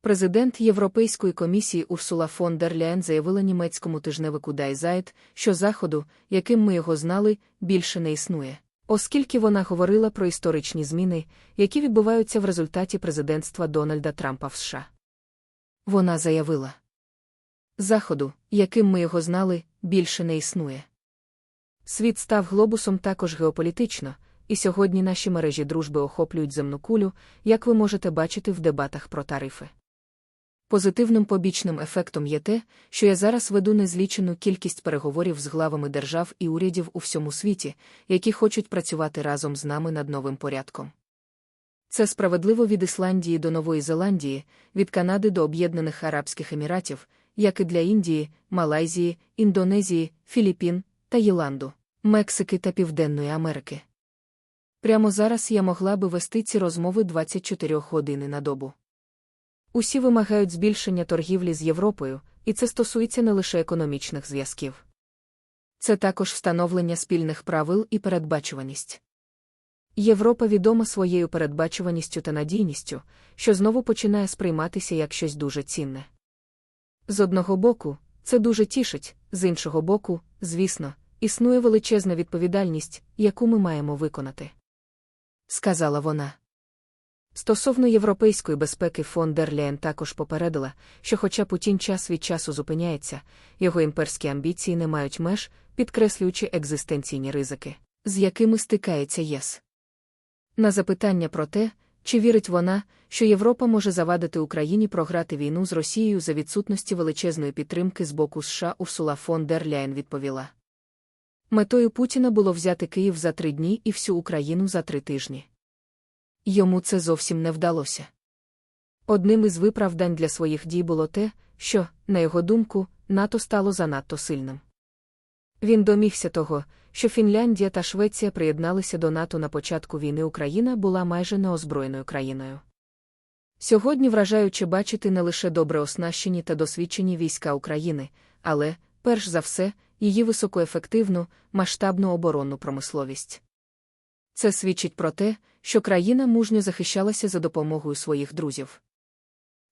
Президент Європейської комісії Урсула фон дер Ляєн заявила німецькому тижневику Zeit, що заходу, яким ми його знали, більше не існує. Оскільки вона говорила про історичні зміни, які відбуваються в результаті президентства Дональда Трампа в США. Вона заявила: Заходу, яким ми його знали, більше не існує. Світ став глобусом також геополітично, і сьогодні наші мережі дружби охоплюють земну кулю, як ви можете бачити в дебатах про тарифи. Позитивним побічним ефектом є те, що я зараз веду незлічену кількість переговорів з главами держав і урядів у всьому світі, які хочуть працювати разом з нами над новим порядком. Це справедливо від Ісландії до Нової Зеландії, від Канади до Об'єднаних Арабських Еміратів, як і для Індії, Малайзії, Індонезії, Філіппін та Єланду, Мексики та Південної Америки. Прямо зараз я могла би вести ці розмови 24 години на добу. Усі вимагають збільшення торгівлі з Європою, і це стосується не лише економічних зв'язків. Це також встановлення спільних правил і передбачуваність. Європа відома своєю передбачуваністю та надійністю, що знову починає сприйматися як щось дуже цінне. З одного боку, це дуже тішить, з іншого боку, звісно, існує величезна відповідальність, яку ми маємо виконати. Сказала вона. Стосовно європейської безпеки фон дер Ляєн також попередила, що, хоча Путін час від часу зупиняється, його імперські амбіції не мають меж, підкреслюючи екзистенційні ризики, з якими стикається ЄС. На запитання про те, чи вірить вона, що Європа може завадити Україні програти війну з Росією за відсутності величезної підтримки з боку США Урсула фон дер Ляєн відповіла. Метою Путіна було взяти Київ за три дні і всю Україну за три тижні. Йому це зовсім не вдалося. Одним із виправдань для своїх дій було те, що, на його думку, НАТО стало занадто сильним. Він домігся того, що Фінляндія та Швеція приєдналися до НАТО на початку війни Україна була майже неозброєною країною. Сьогодні вражаюче бачити не лише добре оснащені та досвідчені війська України, але, перш за все, її високоефективну, масштабну оборонну промисловість. Це свідчить про те, що країна мужньо захищалася за допомогою своїх друзів.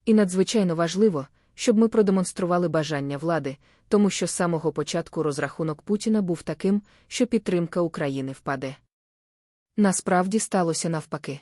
І надзвичайно важливо, щоб ми продемонстрували бажання влади, тому що з самого початку розрахунок Путіна був таким, що підтримка України впаде. Насправді сталося навпаки.